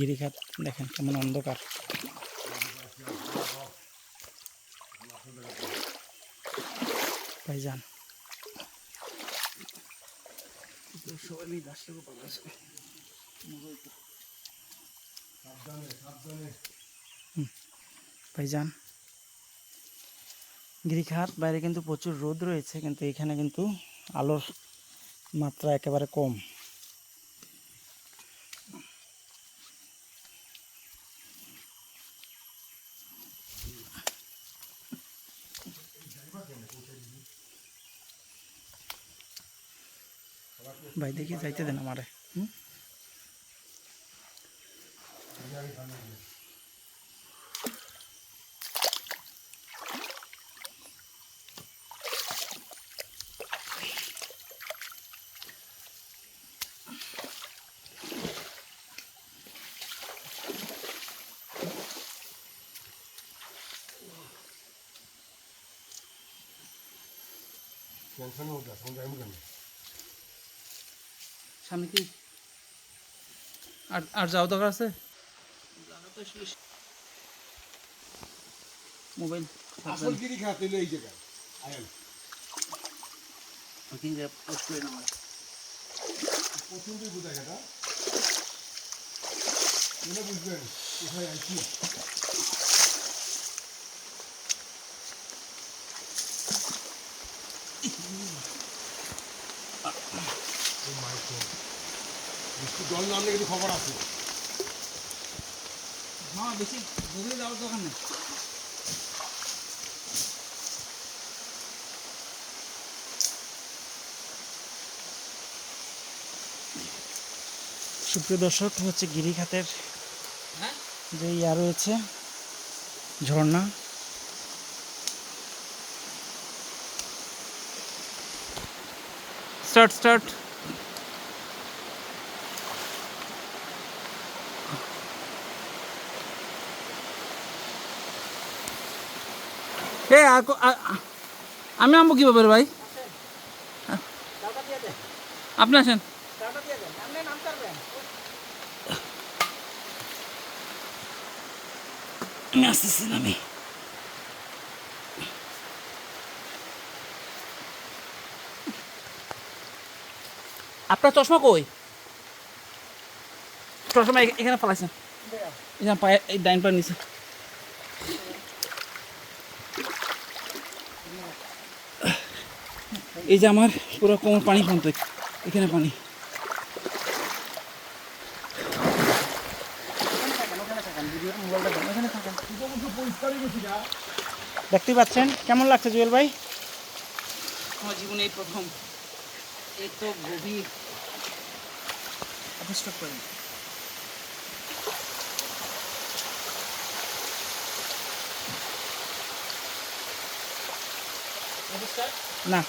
গিরিখাত, দেখেন কেমন অন্ধকার। ভাইজান। গিরিখাত, বাইরে কিন্তু প্রচুর রোদ রয়েছে, কিন্তু এখানে কিন্তু আলোর মাত্রা একেবারে কম। ভাই দেখি যাইতে দেন আমারে হুম? টেনশনের মধ্যে আছে আমি যাইবো কেন সামনে কি? আর আর যাও দরকার আছে? মোবাইল আসল গিরি খাত জায়গায়। আয়াল প্রথমটাই বোঝায় এটা। মনে বুঝবেন কোথায় আইছি বৃষ্টি জল নামলে কিন্তু খবর আছে। হ্যাঁ বেশি গভীরে যাওয়ার দরকার নেই সুপ্রিয় দর্শক হচ্ছে গিরিখাতের যে ইয়া রয়েছে ঝর্ণা। Start start. এ আমি আমবো কীভাবে ভাই? আপনি আসেন। আমি আসতেছি আমি আপনার চশমা কই? চশমা এখানে ফেলাইছেন। পায়ে এই ডাইন পায়ের নিচে। এই যে আমার পুরো কোমর পানি পর্যন্ত এখানে পানি। দেখতে পাচ্ছেন? কেমন লাগছে জুয়েল ভাই? আমার জীবনে এই প্রথম। এই তো গভীর অবস্ট্রাক করেন না